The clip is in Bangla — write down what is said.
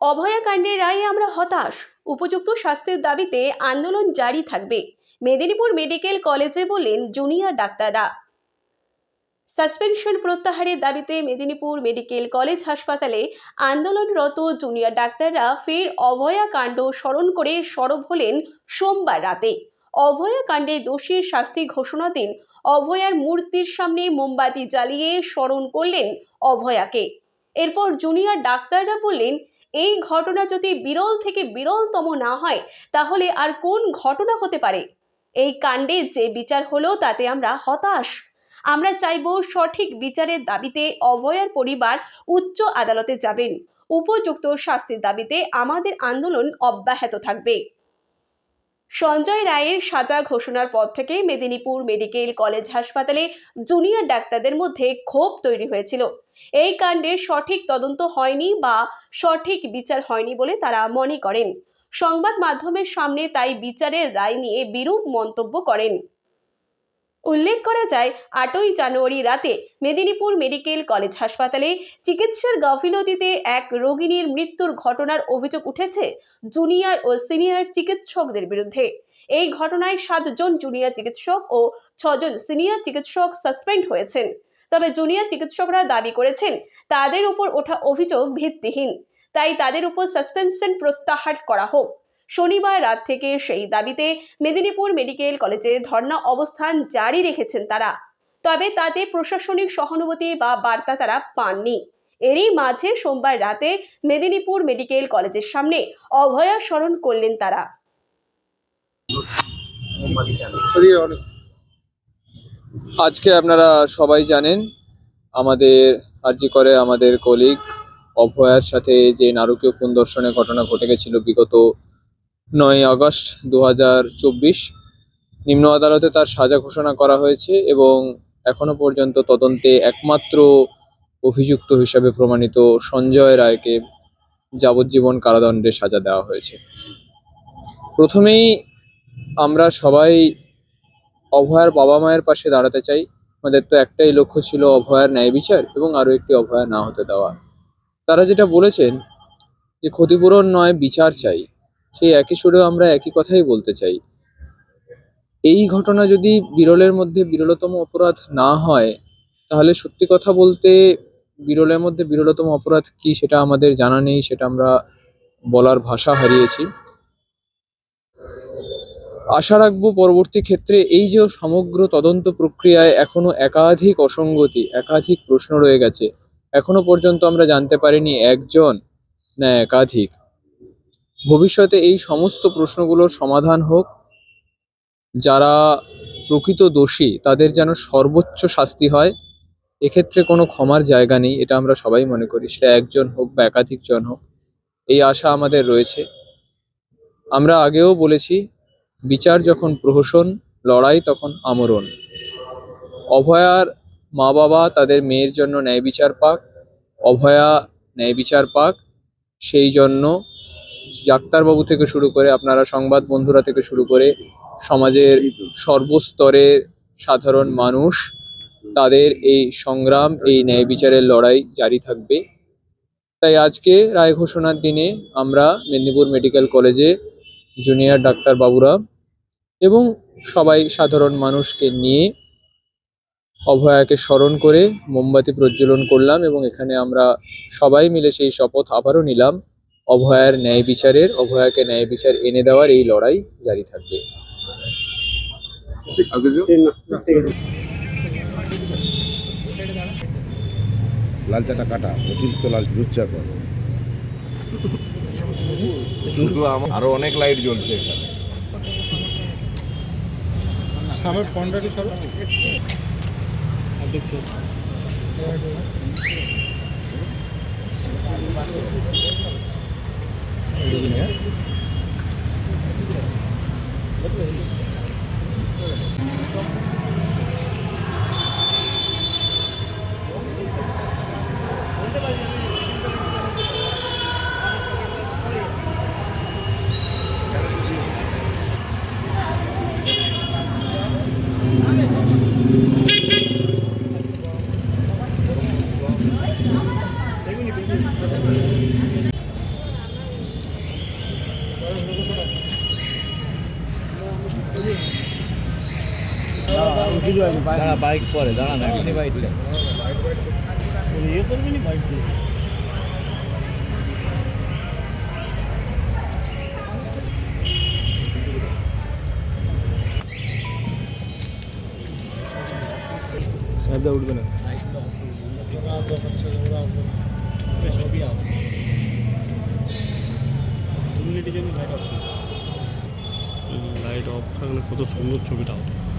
অভয়াকাণ্ডের রায়ে আমরা হতাশ। উপযুক্ত শাস্তির দাবিতে আন্দোলন জারি থাকবে। মেদিনীপুর মেডিকেল কলেজে বললেন জুনিয়র ডাক্তাররা। সাসপেনশন প্রত্যাহারের দাবিতে মেদিনীপুর মেডিকেল কলেজ হাসপাতালে আন্দোলনরত জুনিয়র ডাক্তাররা ফের অভয়া কাণ্ড স্মরণ করে সরব হলেন সোমবার রাতে। অভয়া কাণ্ডে দোষীর শাস্তি ঘোষণা দিন অভয়ার মূর্তির সামনে মোমবাতি জ্বালিয়ে স্মরণ করলেন অভয়াকে। এরপর জুনিয়র ডাক্তাররা বললেন এই ঘটনা যদি বিরল থেকে বিরলতম না হয়, তাহলে আর কোন ঘটনা হতে পারে? এই কাণ্ডে যে বিচার হলো, তাতে আমরা হতাশ। আমরা চাইব সঠিক বিচারের দাবিতে অভয়ার পরিবার উচ্চ আদালতে যাবেন। উপযুক্ত শাস্তির দাবিতে আমাদের আন্দোলন অব্যাহত থাকবে। সঞ্জয় রায়ের সাজা ঘোষণার পর থেকে মেদিনীপুর মেডিকেল কলেজ হাসপাতালে জুনিয়র ডাক্তারদের মধ্যে ক্ষোভ তৈরি হয়েছিল। এই কাণ্ডের সঠিক তদন্ত হয়নি বা সঠিক বিচার হয়নি বলে তারা মনে করেন। সংবাদ মাধ্যমের সামনে তাই বিচারের রায় নিয়ে বিরূপ মন্তব্য করেন। উল্লেখ করা যায়, আটই জানুয়ারি রাতে মেদিনীপুর মেডিকেল কলেজ হাসপাতালে চিকিৎসার গাফিলতিতে এক রোগিনীর মৃত্যুর ঘটনার অভিযোগ উঠেছে জুনিয়র ও সিনিয়র চিকিৎসকদের বিরুদ্ধে। এই ঘটনায় সাতজন জুনিয়র চিকিৎসক ও ছজন সিনিয়র চিকিৎসক সাসপেন্ড হয়েছেন। তবে জুনিয়র চিকিৎসকরা দাবি করেছেন, তাদের উপর ওঠা অভিযোগ ভিত্তিহীন। তাই তাদের উপর সাসপেনশন প্রত্যাহার করা হোক। শনিবার রাত থেকে সেই দাবিতে মেদিনীপুর মেডিকেল কলেজে ধর্ণা অবস্থান জারি রেখেছেন তারা। তবে তাতে প্রশাসনিক সহানুভূতি বা বার্তা তারা পাননি। এরই মাঝে সোমবার রাতে মেদিনীপুর মেডিকেল কলেজের সামনে অভয়া স্মরণ করলেন তারা। আজকে আপনারা সবাই জানেন, আমাদের আর্জি করে আমাদের কলিগ অভয়ার সাথে যে নারকীয় খুন দর্শনের ঘটনা ঘটে গেছিল বিগত নয় আগস্ট দু হাজার চব্বিশ। নিম্ন আদালতে তার সাজা ঘোষণা করা হয়েছে এবং এখনও পর্যন্ত তদন্তে একমাত্র অভিযুক্ত হিসাবে প্রমাণিত সঞ্জয় রায়কে যাবজ্জীবন কারাদণ্ডের সাজা দেওয়া হয়েছে। প্রথমেই আমরা সবাই অভয়ার বাবা মায়ের পাশে দাঁড়াতে চাই। আমাদের তো একটাই লক্ষ্য ছিল অভয়ার ন্যায় বিচার এবং আরও একটি অভয়া না হতে দেওয়া। তারা যেটা বলেছেন যে ক্ষতিপূরণ নয়, বিচার চাই। সেই একই সুরেও আমরা একই কথাই বলতে চাই। এই ঘটনা যদি বিরলের মধ্যে বিরলতম অপরাধ না হয়, তাহলে সত্যি কথা বলতে বিরলের মধ্যে বিরলতম অপরাধ কি সেটা আমাদের জানা নেই, সেটা আমরা বলার ভাষা হারিয়েছি। আশা রাখব পরবর্তী ক্ষেত্রে এই যে সমগ্র তদন্ত প্রক্রিয়ায় এখনও একাধিক অসঙ্গতি, একাধিক প্রশ্ন রয়ে গেছে। এখনও পর্যন্ত আমরা জানতে পারিনি একজন, না একাধিক। ভবিষ্যতে এই সমস্ত প্রশ্নগুলোর সমাধান হোক। যারা প্রকৃত দোষী, তাদের যেন সর্বোচ্চ শাস্তি হয়। এক্ষেত্রে কোনো ক্ষমার জায়গা নেই, এটা আমরা সবাই মনে করি। সেটা একজন হোক বা একাধিকজন হোক, এই আশা আমাদের রয়েছে। আমরা আগেও বলেছি, বিচার যখন প্রহসন, লড়াই তখন আমরণ। অভয়ার মা বাবা তাদের মেয়ের জন্য ন্যায় বিচার পাক, অভয়া ন্যায় বিচার পাক, সেই জন্য ডাক্তারবাবু থেকে শুরু করে আপনারা সংবাদ বন্ধুরা থেকে শুরু করে সমাজের সর্বস্তরের সাধারণ মানুষ, তাদের এই সংগ্রাম, এই ন্যায় বিচারের লড়াই জারি থাকবে। তাই আজকে রায় ঘোষণার দিনে আমরা মেদিনীপুর মেডিকেল কলেজে জুনিয়র ডাক্তারবাবুরা এবং সবাই সাধারণ মানুষকে নিয়ে অভয়াকে স্মরণ করে মোমবাতি প্রজ্বলন করলাম এবং এখানে আমরা সবাই মিলে সেই শপথ আবারও নিলাম। অভয়ার ন্যায় বিচারের অভয়াকে ন্যায় বিচার এনে দেওয়ার এই লড়াই জারি থাকবে। লাল চাটা কাটা অতিরিক্ত লাল দুধ চা আরও অনেক লাইট জ্বলছে সামনে ফোনটাটি সব 여기네. 대군이 굉장히 દાણા બાઇક ફરે દાણા નાખીને બાઇક લે એ કરવી ને બાઇક લે સાહેબ દઉડ બને লাইট অফ থাকলে কত সুন্দর ছবিটা হতো।